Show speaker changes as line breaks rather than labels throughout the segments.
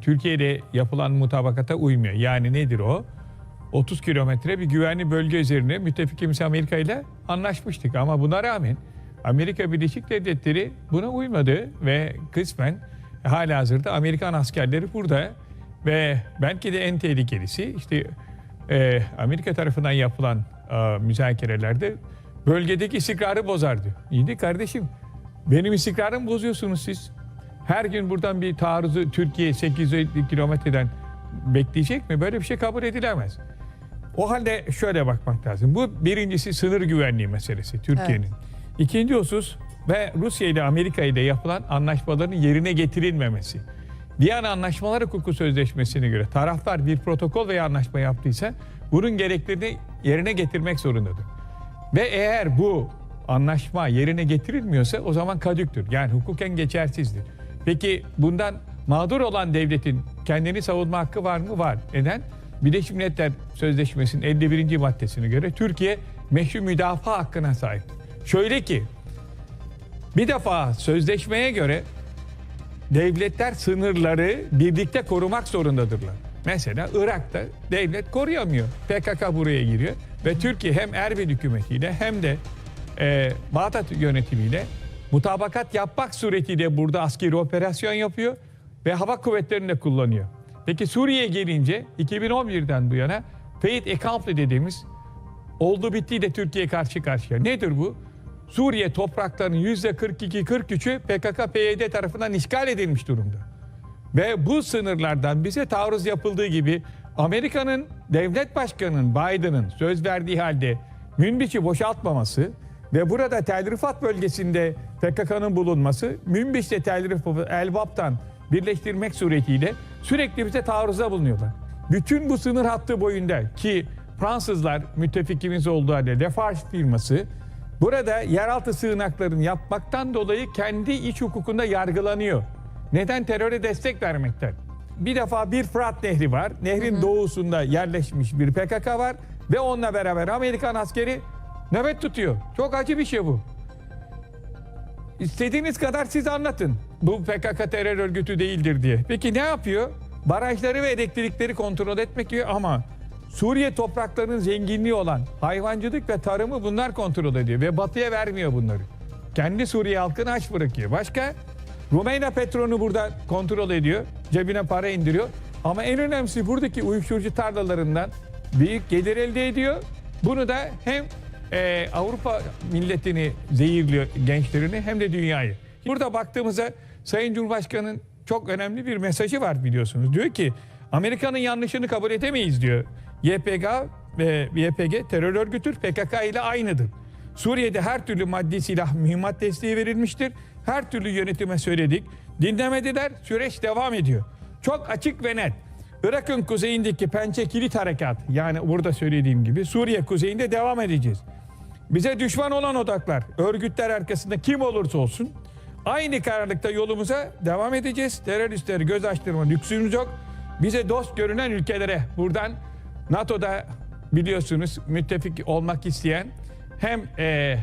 Türkiye'de yapılan mutabakata uymuyor. Yani nedir o? 30 kilometre bir güvenli bölge üzerine müttefikimiz Amerika ile anlaşmıştık. Ama buna rağmen Amerika Birleşik Devletleri buna uymadı ve kısmen hala hazırda Amerikan askerleri burada ve belki de en tehlikelisi işte e, Amerika tarafından yapılan e, müzakerelerde bölgedeki istikrarı bozardı. İyi de kardeşim benim istikrarımı bozuyorsunuz siz. Her gün buradan bir taarruzu Türkiye 850 kilometreden bekleyecek mi? Böyle bir şey kabul edilemez. O halde şöyle bakmak lazım. Bu birincisi sınır güvenliği meselesi Türkiye'nin. İkinci husus ve Rusya ile Amerika ile yapılan anlaşmaların yerine getirilmemesi. Viyana Anlaşmalar Hukuku Sözleşmesi'ne göre taraflar bir protokol veya anlaşma yaptıysa bunun gereklerini yerine getirmek zorundadır. Ve eğer bu anlaşma yerine getirilmiyorsa o zaman kadüktür. Yani hukuken geçersizdir. Peki bundan mağdur olan devletin kendini savunma hakkı var mı? Var. Neden? Birleşmiş Milletler Sözleşmesi'nin 51. maddesine göre Türkiye meşru müdafaa hakkına sahip. Şöyle ki bir defa sözleşmeye göre devletler sınırları birlikte korumak zorundadırlar. Mesela Irak'ta devlet koruyamıyor. PKK buraya giriyor ve Türkiye hem Erbil hükümetiyle hem de e, Bağdat yönetimiyle mutabakat yapmak suretiyle burada askeri operasyon yapıyor ve hava kuvvetlerini de kullanıyor. Peki Suriye'ye gelince 2011'den bu yana Faith Accompli dediğimiz oldu bittiği de Türkiye karşı karşıya. Nedir bu? Suriye topraklarının %42-43'ü PKK-PYD tarafından işgal edilmiş durumda. Ve bu sınırlardan bize taarruz yapıldığı gibi Amerika'nın devlet başkanının Biden'ın söz verdiği halde Münbiç'i boşaltmaması ve burada Tel Rifat bölgesinde PKK'nın bulunması Münbiç'le Tel Rifat'ı Elbap'tan birleştirmek suretiyle sürekli bize taarruza bulunuyorlar. Bütün bu sınır hattı boyunda ki Fransızlar müttefikimiz olduğu halde Lafarge firması burada yeraltı sığınaklarını yapmaktan dolayı kendi iç hukukunda yargılanıyor. Neden? Teröre destek vermekten. Bir defa bir Fırat Nehri var. Nehrin doğusunda yerleşmiş bir PKK var. Ve onunla beraber Amerikan askeri nöbet tutuyor. Çok acı bir şey bu. İstediğiniz kadar siz anlatın. Bu PKK terör örgütü değildir diye. Peki ne yapıyor? Barajları ve elektrikleri kontrol etmek gibi ama Suriye topraklarının zenginliği olan hayvancılık ve tarımı bunlar kontrol ediyor ve batıya vermiyor bunları. Kendi Suriye halkını aç bırakıyor. Başka? Rumeyna petrolünü burada kontrol ediyor. Cebine para indiriyor. Ama en önemlisi buradaki uyuşturucu tarlalarından büyük gelir elde ediyor. Bunu da hem e, Avrupa milletini zehirliyor gençlerini hem de dünyayı. Burada baktığımızda Sayın Cumhurbaşkanı'nın çok önemli bir mesajı var biliyorsunuz. Diyor ki Amerika'nın yanlışını kabul edemeyiz diyor. YPG ve YPG terör örgütür PKK ile aynıdır. Suriye'de her türlü maddi silah mühimmat desteği verilmiştir. Her türlü yönetime söyledik. Dinlemediler. Süreç devam ediyor. Çok açık ve net. Irak'ın kuzeyindeki Pençe Kilit Harekat yani burada söylediğim gibi Suriye kuzeyinde devam edeceğiz. Bize düşman olan odaklar, örgütler arkasında kim olursa olsun aynı kararlılıkta yolumuza devam edeceğiz. Teröristleri göz açtırma lüksümüz yok. Bize dost görünen ülkelere buradan NATO'da biliyorsunuz müttefik olmak isteyen hem e,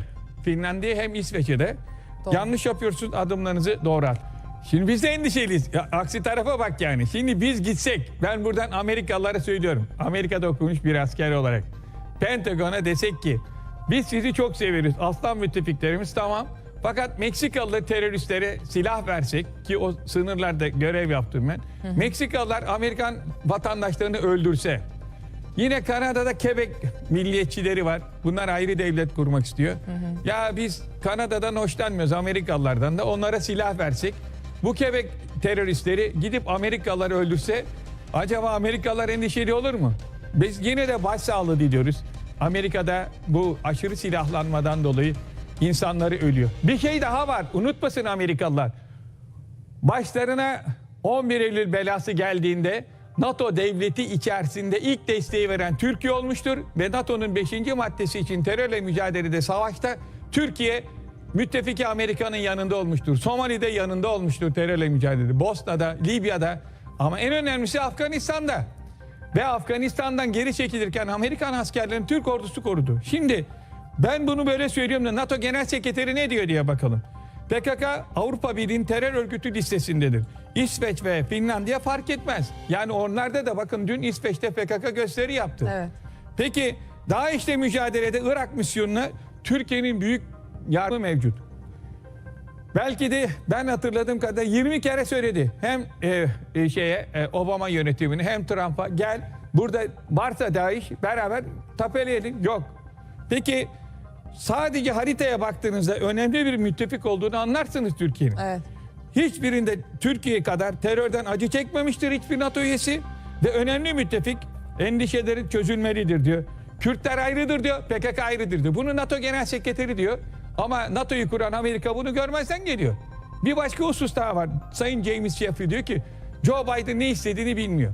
Finlandiya hem İsveç'e de
Doğru.
yanlış yapıyorsunuz adımlarınızı doğru at. Şimdi biz de endişeliyiz. Ya, aksi tarafa bak yani. Şimdi biz gitsek ben buradan Amerikalılara söylüyorum. Amerika'da okumuş bir asker olarak. Pentagon'a desek ki biz sizi çok severiz. Aslan müttefiklerimiz tamam. Fakat Meksikalı teröristlere silah versek ki o sınırlarda görev yaptım ben. Meksikalılar Amerikan vatandaşlarını öldürse Yine Kanada'da Quebec milliyetçileri var. Bunlar ayrı devlet kurmak istiyor. Ya biz Kanada'dan hoşlanmıyoruz Amerikalılardan da onlara silah versek. Bu Quebec teröristleri gidip Amerikalıları öldürse acaba Amerikalılar endişeli olur mu? Biz yine de başsağlığı diliyoruz. Amerika'da bu aşırı silahlanmadan dolayı insanları ölüyor. Bir şey daha var. Unutmasın Amerikalılar. Başlarına 11 Eylül belası geldiğinde NATO devleti içerisinde ilk desteği veren Türkiye olmuştur ve NATO'nun 5. maddesi için terörle mücadelede savaşta Türkiye müttefiki Amerika'nın yanında olmuştur. Somali'de yanında olmuştur terörle mücadelede. Bosna'da, Libya'da ama en önemlisi Afganistan'da. Ve Afganistan'dan geri çekilirken Amerikan askerlerini Türk ordusu korudu. Şimdi ben bunu böyle söylüyorum da NATO Genel Sekreteri ne diyor diye bakalım. PKK Avrupa Birliği'nin terör örgütü listesindedir. İsveç ve Finlandiya fark etmez. Yani onlarda da bakın dün İsveç'te PKK gösteri yaptı.
Evet.
Peki DAEŞ'le mücadelede Irak misyonuna Türkiye'nin büyük yardımı mevcut. Belki de ben hatırladığım kadar 20 kere söyledi. Hem e, e, şeye e, Obama yönetimine hem Trump'a gel burada varsa DAEŞ beraber tapeleyelim. Yok. Peki sadece haritaya baktığınızda önemli bir müttefik olduğunu anlarsınız Türkiye'nin.
Evet.
Hiçbirinde Türkiye kadar terörden acı çekmemiştir hiçbir NATO üyesi ve önemli müttefik endişeleri çözülmelidir diyor. Kürtler ayrıdır diyor, PKK ayrıdır diyor. Bunu NATO Genel Sekreteri diyor. Ama NATO'yu kuran Amerika bunu görmezden geliyor. Bir başka husus daha var. Sayın James Jeffrey diyor ki Joe Biden ne istediğini bilmiyor.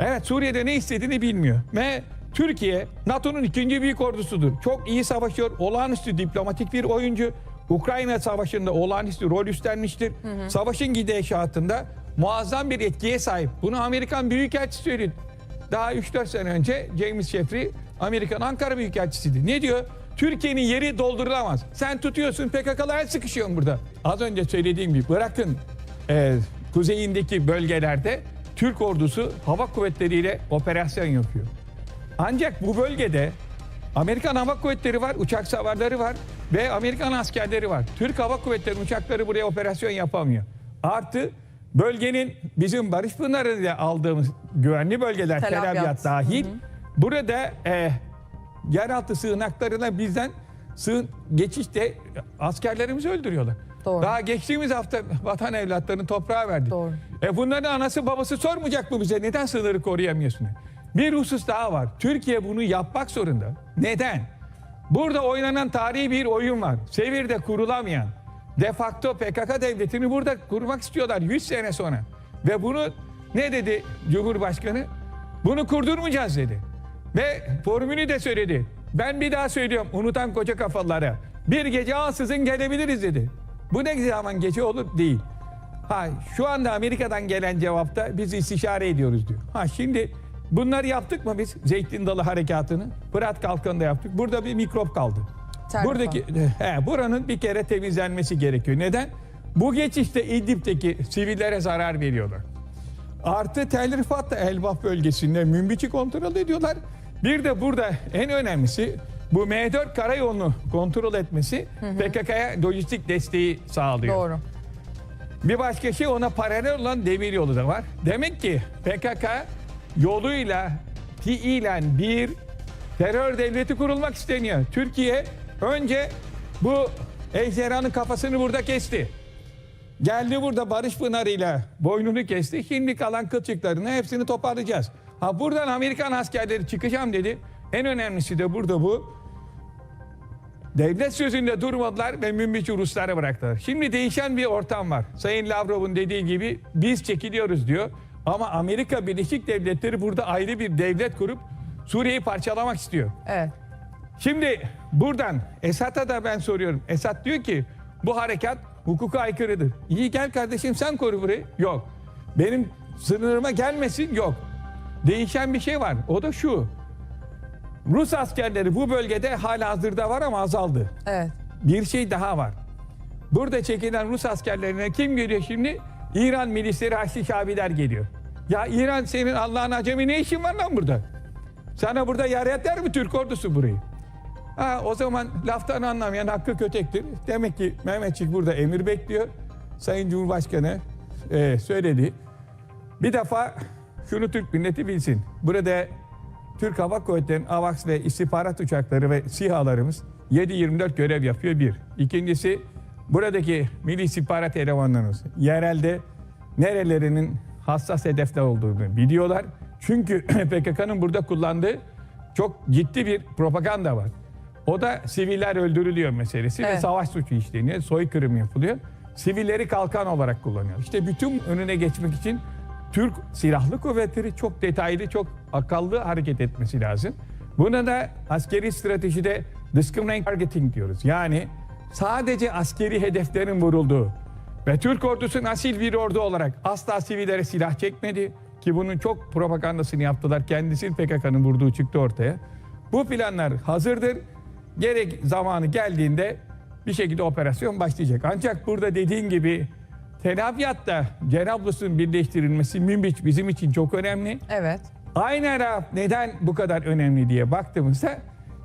Evet Suriye'de ne istediğini bilmiyor. Ve Türkiye NATO'nun ikinci büyük ordusudur. Çok iyi savaşıyor. Olağanüstü diplomatik bir oyuncu. Ukrayna Savaşı'nda olağanüstü rol üstlenmiştir. Savaşın gidişatında muazzam bir etkiye sahip. Bunu Amerikan Büyükelçisi söyledi. Daha 3-4 sene önce James Jeffrey Amerikan Ankara Büyükelçisiydi. Ne diyor? Türkiye'nin yeri doldurulamaz. Sen tutuyorsun PKK'lar sıkışıyorsun burada. Az önce söylediğim gibi bırakın e, kuzeyindeki bölgelerde Türk ordusu hava kuvvetleriyle operasyon yapıyor. Ancak bu bölgede Amerikan Hava Kuvvetleri var, uçak savarları var ve Amerikan askerleri var. Türk Hava Kuvvetleri uçakları buraya operasyon yapamıyor. Artı bölgenin bizim Barış Pınarı'nda aldığımız güvenli bölgeler,
Tel
Tel
Abyad.
Abyad dahil. Burada e, yeraltı sığınaklarına bizden sığın geçişte askerlerimizi öldürüyorlar.
Doğru.
Daha geçtiğimiz hafta vatan evlatlarını toprağa verdik.
Doğru.
E bunların anası babası sormayacak mı bize neden sınırı koruyamıyorsun? Bir husus daha var. Türkiye bunu yapmak zorunda. Neden? Burada oynanan tarihi bir oyun var. Sevirde kurulamayan de facto PKK devletini burada kurmak istiyorlar 100 sene sonra. Ve bunu ne dedi Cumhurbaşkanı? Bunu kurdurmayacağız dedi. Ve formülü de söyledi. Ben bir daha söylüyorum unutan koca kafalara. Bir gece ansızın gelebiliriz dedi. Bu ne zaman gece olur? Değil. Ha şu anda Amerika'dan gelen cevapta biz istişare ediyoruz diyor. Ha şimdi bunları yaptık mı biz? Zeytin Dalı Harekatı'nı. Fırat Kalkanı'nda yaptık. Burada bir mikrop kaldı.
Terlifa.
Buradaki he, buranın bir kere temizlenmesi gerekiyor. Neden? Bu geçişte İdlib'deki sivillere zarar veriyorlar. Artı Tel Rifat'ta Elbap bölgesinde Münbiç'i kontrol ediyorlar. Bir de burada en önemlisi bu M4 karayolunu kontrol etmesi PKK'ya lojistik desteği sağlıyor.
Doğru.
Bir başka şey ona paralel olan demir yolu da var. Demek ki PKK yoluyla fiilen bir terör devleti kurulmak isteniyor. Türkiye önce bu ejderhanın kafasını burada kesti. Geldi burada Barış Pınarı ile boynunu kesti. Şimdi kalan kılçıklarını hepsini toparlayacağız. Ha buradan Amerikan askerleri çıkacağım dedi. En önemlisi de burada bu. Devlet sözünde durmadılar ve Münbiç'i Ruslara bıraktılar. Şimdi değişen bir ortam var. Sayın Lavrov'un dediği gibi biz çekiliyoruz diyor. Ama Amerika Birleşik Devletleri burada ayrı bir devlet kurup Suriye'yi parçalamak istiyor.
Evet.
Şimdi buradan Esad'a da ben soruyorum. Esad diyor ki bu harekat hukuka aykırıdır. İyi gel kardeşim sen koru burayı. Yok. Benim sınırıma gelmesin yok. Değişen bir şey var. O da şu. Rus askerleri bu bölgede hala hazırda var ama azaldı.
Evet.
Bir şey daha var. Burada çekilen Rus askerlerine kim geliyor şimdi? İran milisleri Haçlı Şabiler geliyor. Ya İran senin Allah'ın acemi ne işin var lan burada? Sana burada yer yeter mi Türk ordusu burayı? Ha, o zaman laftan anlamayan hakkı kötektir. Demek ki Mehmetçik burada emir bekliyor. Sayın Cumhurbaşkanı e, söyledi. Bir defa şunu Türk milleti bilsin. Burada Türk Hava Kuvvetleri'nin AVAX ve istihbarat uçakları ve SİHA'larımız 7-24 görev yapıyor bir. İkincisi buradaki milli istihbarat elemanlarımız yerelde nerelerinin hassas hedefler olduğunu biliyorlar. Çünkü PKK'nın burada kullandığı çok ciddi bir propaganda var. O da siviller öldürülüyor meselesi ve
Evet.
savaş suçu işleniyor, soykırım yapılıyor. Sivilleri kalkan olarak kullanıyor. İşte bütün önüne geçmek için Türk Silahlı Kuvvetleri çok detaylı, çok akıllı hareket etmesi lazım. Buna da askeri stratejide discriminate targeting diyoruz. Yani sadece askeri hedeflerin vurulduğu ve Türk ordusu asil bir ordu olarak asla sivillere silah çekmedi ki bunun çok propagandasını yaptılar. Kendisi PKK'nın vurduğu çıktı ortaya. Bu planlar hazırdır. Gerek zamanı geldiğinde bir şekilde operasyon başlayacak. Ancak burada dediğin gibi Tel Abyad'da Cerablus'un birleştirilmesi Münbiç bizim için çok önemli.
Evet.
Aynı Arap neden bu kadar önemli diye baktığımızda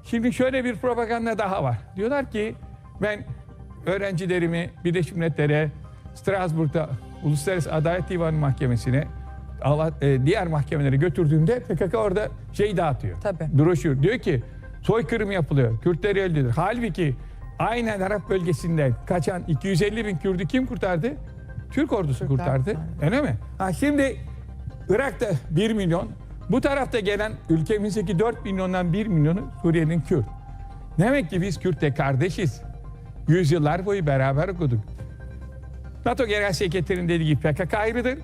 şimdi şöyle bir propaganda daha var. Diyorlar ki ben öğrencilerimi Birleşmiş Milletler'e Strasbourg'da Uluslararası Adalet Divanı Mahkemesi'ne e, diğer mahkemelere götürdüğümde PKK orada şey dağıtıyor.
Tabii.
Broşür. Diyor ki soykırım yapılıyor. Kürtleri öldürülür. Halbuki aynen Arap bölgesinden kaçan 250 bin Kürt'ü kim kurtardı? Türk ordusu
Türkler
kurtardı.
kurtardı.
Öyle mi? Ha şimdi Irak'ta 1 milyon, bu tarafta gelen ülkemizdeki 4 milyondan 1 milyonu Suriye'nin Kürt. Demek ki biz Kürt'le kardeşiz. Yüzyıllar boyu beraber okuduk. NATO Genel Sekreterinin dediği gibi PKK ayrıdır.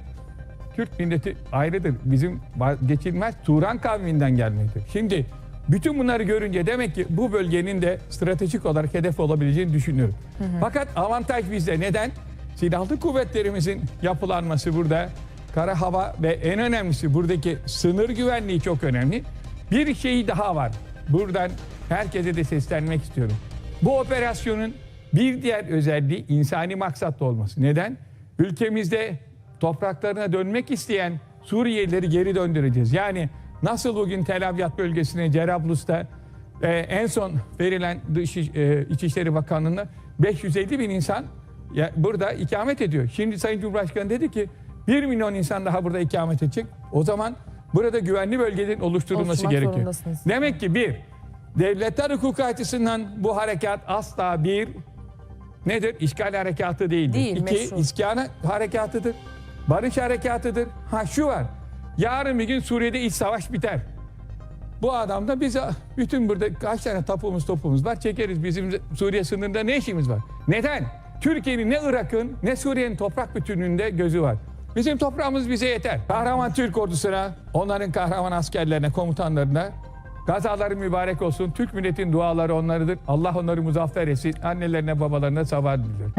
Kürt milleti ayrıdır. Bizim geçilmez Turan kavminden gelmektir. Şimdi bütün bunları görünce demek ki bu bölgenin de stratejik olarak hedef olabileceğini düşünüyorum. Fakat avantaj bizde. Neden? Silahlı kuvvetlerimizin yapılanması burada. Kara hava ve en önemlisi buradaki sınır güvenliği çok önemli. Bir şey daha var. Buradan herkese de seslenmek istiyorum. Bu operasyonun bir diğer özelliği insani maksatlı olması. Neden? Ülkemizde topraklarına dönmek isteyen Suriyelileri geri döndüreceğiz. Yani nasıl bugün Tel Abyad bölgesine Cerablus'ta e, en son verilen Dış, e, İçişleri Bakanlığı'na 550 bin insan ya, burada ikamet ediyor. Şimdi Sayın Cumhurbaşkanı dedi ki 1 milyon insan daha burada ikamet edecek. O zaman burada güvenli bölgelerin oluşturulması
Oluşturmak
gerekiyor. Demek ki bir, devletler hukuku açısından bu harekat asla bir nedir? İşgal harekatı değildir.
Değil,
İki,
meşru.
iskan harekatıdır. Barış harekatıdır. Ha şu var. Yarın bir gün Suriye'de iç savaş biter. Bu adam da bize bütün burada kaç tane tapumuz topumuz var çekeriz. Bizim Suriye sınırında ne işimiz var? Neden? Türkiye'nin ne Irak'ın ne Suriye'nin toprak bütünlüğünde gözü var. Bizim toprağımız bize yeter. Kahraman Türk ordusuna, onların kahraman askerlerine, komutanlarına gazaları mübarek olsun. Türk milletin duaları onlarıdır. Allah onları muzaffer etsin. Annelerine, babalarına sabah diliyorum.